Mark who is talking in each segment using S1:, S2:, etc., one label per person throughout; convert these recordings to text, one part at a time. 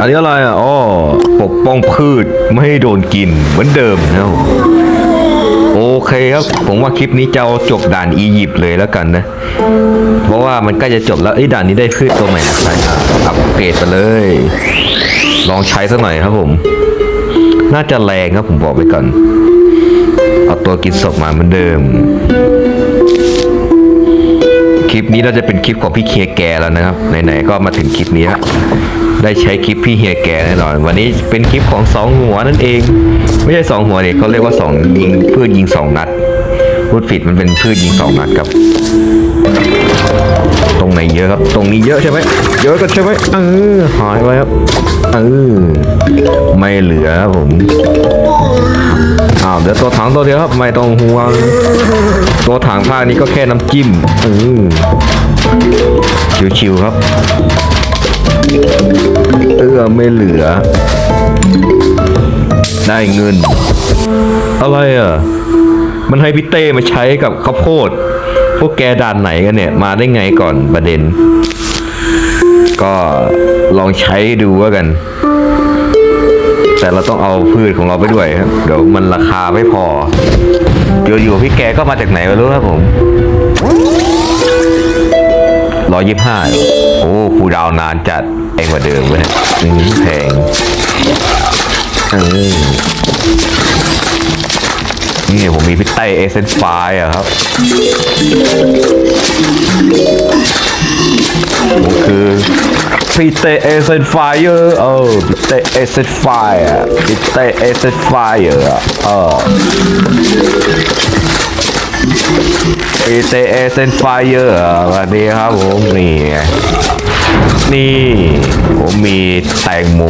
S1: อันนี้อะไรอะอ๋อปกป้องพืชไม่ให้โดนกินเหมือนเดิมนะครับโอเคครับ ผมว่าคลิปนี้จะเอาจบด่านอียิปต์เลยแล้วกันนะ เพราะว่ามันใกล้จะจบแล้วไอ้ด่านนี้ได้พืชตัวใหม่นะครับอัปเกรดไปเลย ลองใช้สักหน่อยครับผม น่าจะแรงครับผมบอกไว้ก่อน เอาตัวกินศพมาเหมือนเดิม คลิปนี้เราจะเป็นคลิปของพี่เคียแกแล้วนะครับ ไหนๆก็มาถึงคลิปนี้แล้ว ได้ใช้คลิปพี่เฮียแกแน่นอน วันนี้เป็นคลิปของสองหัวนั่นเอง ไม่ใช่สองหัวเด็กเขาเรียกว่าสองยิงพืชยิงสองนัดพูดผิดมันเป็นพืชยิงสองนัดครับ ตรงไหนเยอะครับ ตรงนี้เยอะใช่ไหมเยอะก็ใช่ไหมเออหายไปครับเออไม่เหลือครับผมอ้าวเดี๋ยวตัวถังตัวเดียวครับไม่ต้องห่วงตัวถังภาคนี้ก็แค่น้ำจิ้มเออชิวๆครับ เออไม่เหลือ ได้เงิน อะไรอะ มันให้พี่เต้มาใช้กับข้าวโพด พวกแกด่านไหนกันเนี่ย มาได้ไงก่อนประเด็น ก็ลองใช้ดูว่ากัน แต่เราต้องเอาพืชของเราไปด้วยครับ เดี๋ยวมันราคาไม่พออยู่ๆพี่แกก็มาจากไหนไม่รู้ครับผมร้อยยี่ห้า คูดาวนานจัดแพงกว่าเดิมเว้ยนี่แพงเออนี่ผมมีพี่เต้เอเซนไฟอะครับผมคือพี่เต้เอเซนไฟเออร์เออพี่เต้เอเซนไฟอะพี่เต้เอเซนไฟเออเออ ปีเตเอเซนไฟเยอร์วันนี้ครับผมนี่นี่ ผมมีแตงโม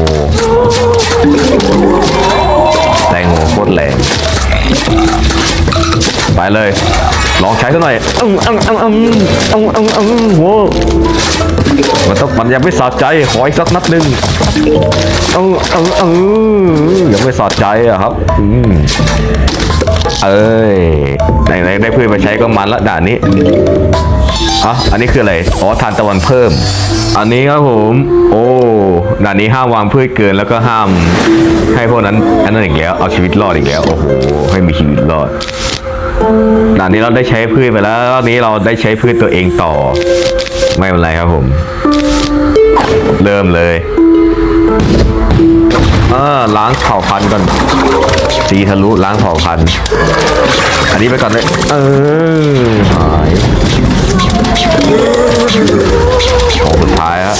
S1: แตงโมโคตรแรงไปเลย ลองใช้สักหน่อยอึ้งอึ้งอึ้งอึ้งอึ้งอึ้งอึ้งโหมันต้องมันยังไม่สะใจ ขออีกสักนัดหนึ่งอึ้งอึ้งอึ้งยังไม่สะใจอะครับ อืม เอ้ยไหนไหนได้พืชมาใช้ก็มันละด่านนี้อะอันนี้คืออะไร อ๋อทานตะวันเพิ่ม อันนี้ครับผม โอ้ด่านนี้ห้ามวางพืชเกินแล้วก็ห้าม ให้พวกนั้นอันนั้นอีกแล้ว เอาชีวิตรอดอีกแล้ว โอ้โห ให้มีชีวิตรอดด่านนี้เราได้ใช้พืชไปแล้วรอบนี้เราได้ใช้พืชตัวเองต่อ ไม่เป็นไรครับผม เริ่มเลย เออล้างเผ่าพันธุ์ก่อน ตีทะลุล้างเผ่าพันธุ์อันนี้ไปก่อนเลย เออหายของสุดท้ายฮะ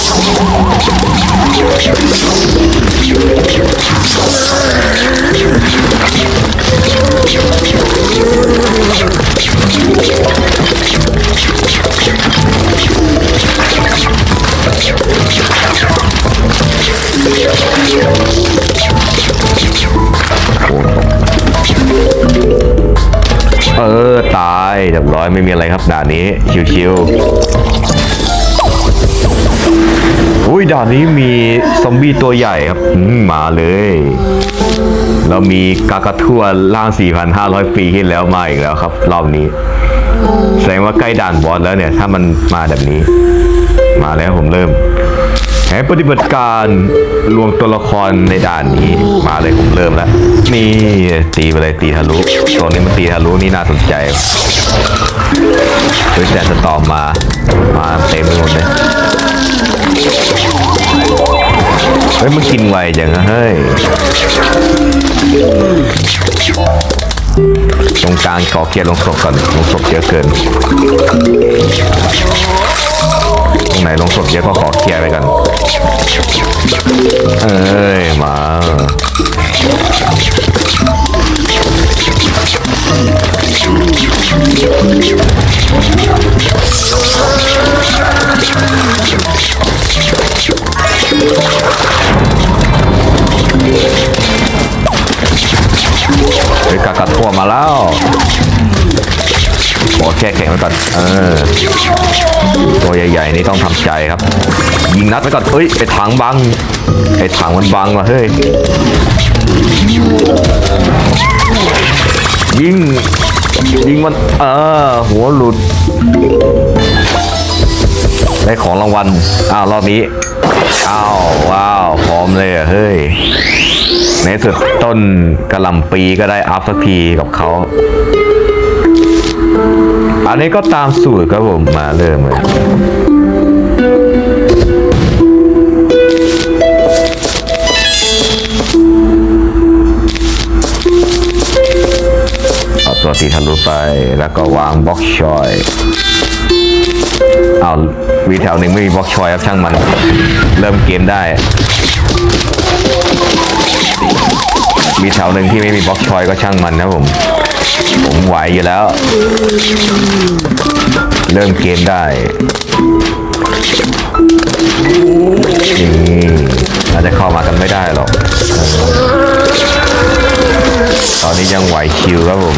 S1: รียบร้อยไม่มีอะไรครับด่านนี้ชิวๆอุ้ยด่านนี้มีซอมบี้ตัวใหญ่ครับมาเลย เรามีกากาทั่วล่าง 4,500 ปีที่แล้วมาอีกแล้วครับ รอบนี้ แสดงว่าใกล้ด่านบอสแล้วเนี่ย ถ้ามันมาแบบนี้ มาแล้วผมเริ่มแผนปฏิบัติการรวมตัวละครในด่านนี้มาเลยผมเริ่มแล้ว นี่ตีไปเลยตีทะลุตัวนี้มันตีทะลุนี่น่าสนใจ เฮ้ยแต่สตอมมา มาเต็มไปหมดเลย เฮ้ยมันกินไวจังอะเฮ้ย ตรงกลางขอเคลียร์ลงศพก่อนลงศพเยอะเกิน ตรงไหนลงศพเยอะก็ขอเคลียร์ไปกันเอ้ยมา เฮ้ยกากาทั่วมาแล้วขอแค่แข็งไว้ก่อน เออ ตัวใหญ่ๆนี่ต้องทำใจครับ ยิงนัดไว้ก่อนเอ้ย ไอ้ถังบัง ไอ้ถังมันบังว่ะเฮ้ย ยิง ยิงมัน เออ หัวหลุด ได้ของรางวัล อ้าว รอบนี้ อ้าว ว้าว พร้อมเลยเฮ้ย ในสุดต้นกระลำปีก็ได้อัพสักทีกับเขา อันนี้ก็ตามสูตรครับผม มาเริ่มเลย ตัวตีทะลุไป แล้วก็วางบล็อกชอยเอาวีแถวหนึ่งไม่มีบล็อกชอยครับช่างมัน เริ่มเกมได้ มีแถวหนึ่งที่ไม่มีบล็อกชอยก็ช่างมันนะผม ผมไหวอยู่แล้ว เริ่มเกมได้นี่น่าจะเข้ามากันไม่ได้หรอก ตอนนี้ยังไหวคิวครับผม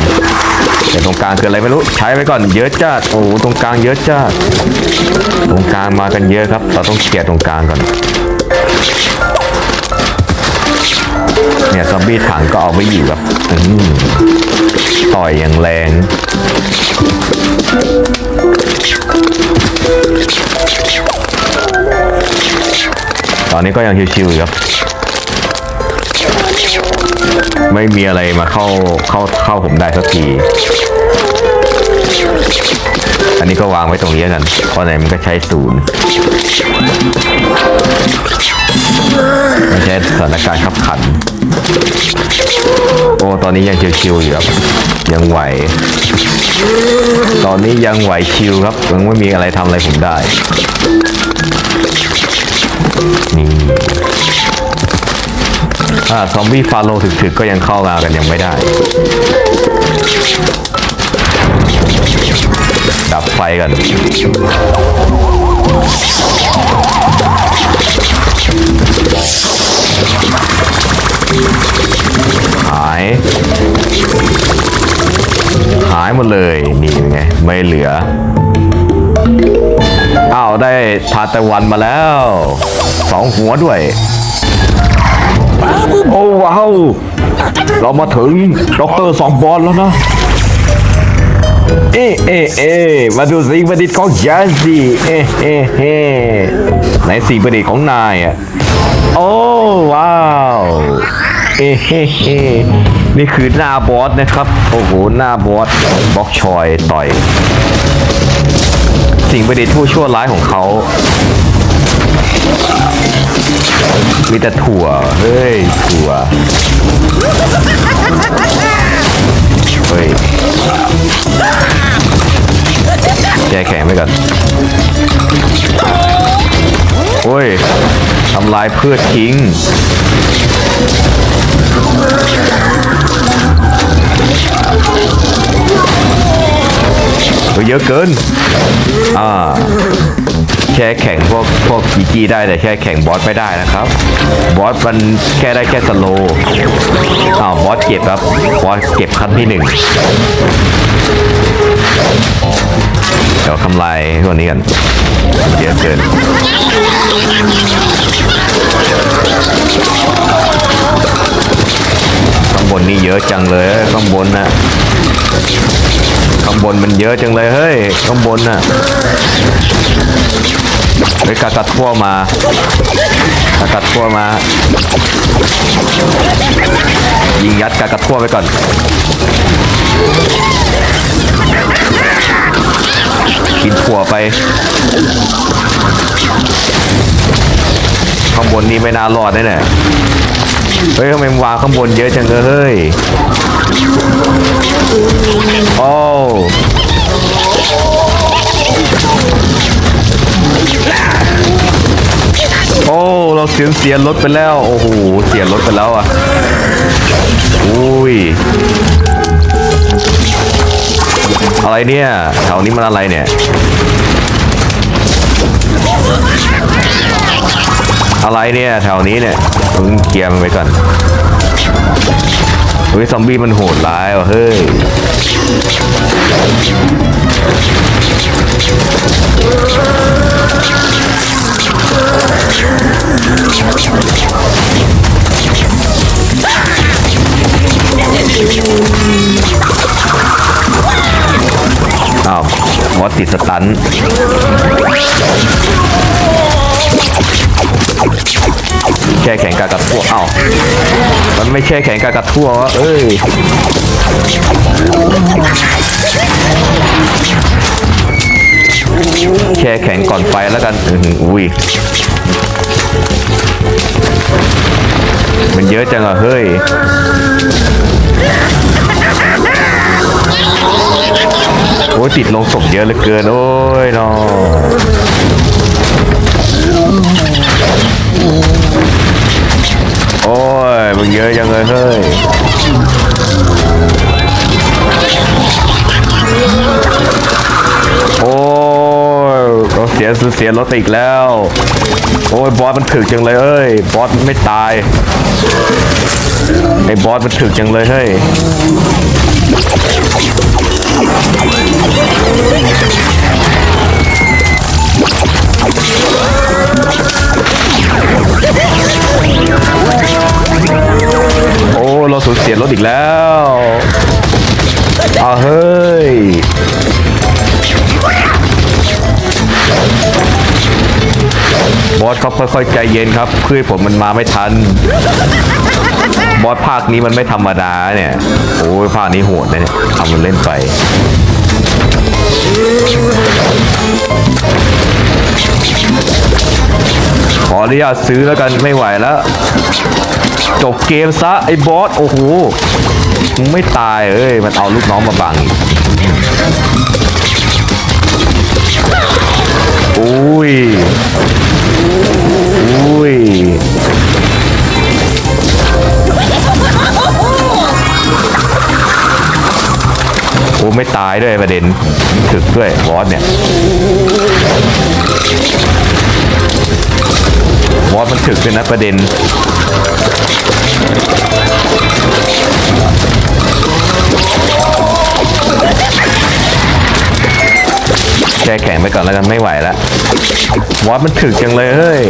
S1: แต่ตรงกลางคืออะไรไม่รู้ใช้ไปก่อนเยอะจัดโอ้ตรงกลางเยอะจัดตรงกลางมากันเยอะครับเราต้องเคลียร์ตรงกลางก่อนเนี่ยซอมบี้ถังก็เอาไม่อยู่ครับต่อยอย่างแรงตอนนี้ก็ยังชิวๆครับ ไม่มีอะไรมาเข้าเข้าเข้าผมได้สักที อันนี้ก็วางไว้ตรงนี้กันเพราะไหนมันก็ใช้ศูนย์ไม่ใช่สถานการณ์ขับขัน โอ้ ตอนนี้ยังชิวๆอยู่ครับ ยังไหว ตอนนี้ยังไหวชิวครับยังไม่มีอะไรทำอะไรผมได้ นี่ ซอมบี้ฟาโลถึกๆก็ยังเข้ามากันยังไม่ได้ ดับไฟกันหาย หายหมดเลยนี่ไง ไม่เหลือ อ้าว ได้ทาตะวันมาแล้ว สองหัวด้วย โอ้ว้าวเรามาถึงด็อกเตอร์สองบอลแล้วนะ เอ๊ะเอ๊ะเอ๊ะมาดูสิ่งประดิษฐ์ของยันสิเอ๊ะเอ๊ะเอ๊ะไหนสิ่งประดิษฐ์ของนายอะโอ้ว้าวเอ๊ะเฮ้เฮนี่คือหน้าบอสนะครับ โอ้โหหน้าบอสบล็อกชอยต่อย สิ่งประดิษฐ์ผู้ชั่วร้ายของเขา มีแต่ถั่ว เฮ้ย ถั่ว เฮ้ยแก้แข็งไปก่อนโอ้ยทำลายพืชทิ้งเฮ้ยเยอะเกิน อ่า แค่แข่งพวกพวกกีกีได้แต่แค่แข่งบอสไม่ได้นะครับ บอสมันแค่ได้แค่สโลอ้าวบอสเก็บครับบอสเก็บขั้นที่หนึ่งเดี๋ยวทำลายตัวนี้กันเยอะเกินข้างบนนี่เยอะจังเลยข้างบนนะข้างบนมันเยอะจังเลยเฮ้ยข้างบนน่ะ ไปกากัดทั่วมากากัดทั่วมา ยิงยัดกากัดทั่วไปก่อนกินถั่วไป ข้างบนนี่ไม่น่ารอดแน่เฮ้ยทำไมวางข้างบนเยอะจังเลยเฮ้ยโอ้ โอ้ เราเสียเสียรถไปแล้ว โอ้โห เสียรถไปแล้วอะอุ้ย อะไรเนี่ย แถวนี้มันอะไรเนี่ย อะไรเนี่ย แถวนี้เนี่ยมึงเคลียร์มันไปก่อนเฮ้ยซอมบี้มันโหดร้ายว่ะเฮ้ยอ ติดสตันแช่แข็งกากระทั่วเอ้ามันไม่แช่แข็งกากระทั่ววะเอ้ยแช่แข็งก่อนไฟแล้วกันอืออุ้ยมันเยอะจังอะเฮ้ย โอ้ยติดลงศพเยอะเหลือเกิน โอ้ยนอโอ้ยมันเยอะจังเลยเฮ้ยโอ้ยเราเสียเสียรถไปอีกแล้ว โอ้ยบอสมันถึกจังเลยเอ้ยบอสไม่ตายไอ้บอสมันถึกจังเลยเฮ้ย โอ้เราสูญเสียรถอีกแล้วอ้าเฮ้ย บอสครับค่อยๆใจเย็นครับเพื่อผมมันมาไม่ทัน บอสภาคนี้มันไม่ธรรมดาเนี่ย โอ้ยภาคนี้โหดนะเนี่ยทำมันเล่นไปขออนุญาตซื้อแล้วกันไม่ไหวแล้ว จบเกมซะไอ้บอส โอ้โหมึงไม่ตายเอ้ย มันเอาลูกน้องมาบังอีกอุ้ยอุ้ย ไม่ตายด้วยประเด็นถึกด้วยบอสเนี่ยบอสมันถึกด้วยนะประเด็นแช่แข็งไปก่อนแล้วกันไม่ไหวแล้วบอสมันถึกจังเลยเฮ้ย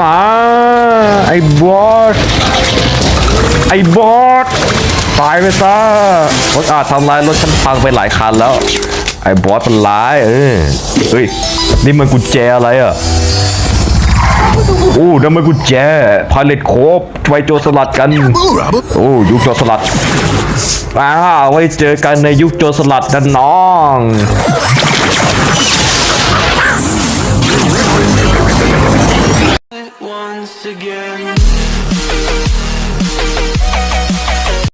S1: มาไอ้บอสไอ้บอสตายไปซะรถอาจทำลายรถฉันพังไปหลายคันแล้ว ไอ้บอสมันร้ายเออเฮ้ยนี่มันกุญแจอะไรอะโอ้นั่นมันกุญแจพาเลตโคบไวโจรสลัดกัน โอ้ยุคโจรสลัดอ้าวไว้เจอกันในยุคโจรสลัดนะน้อง
S2: again.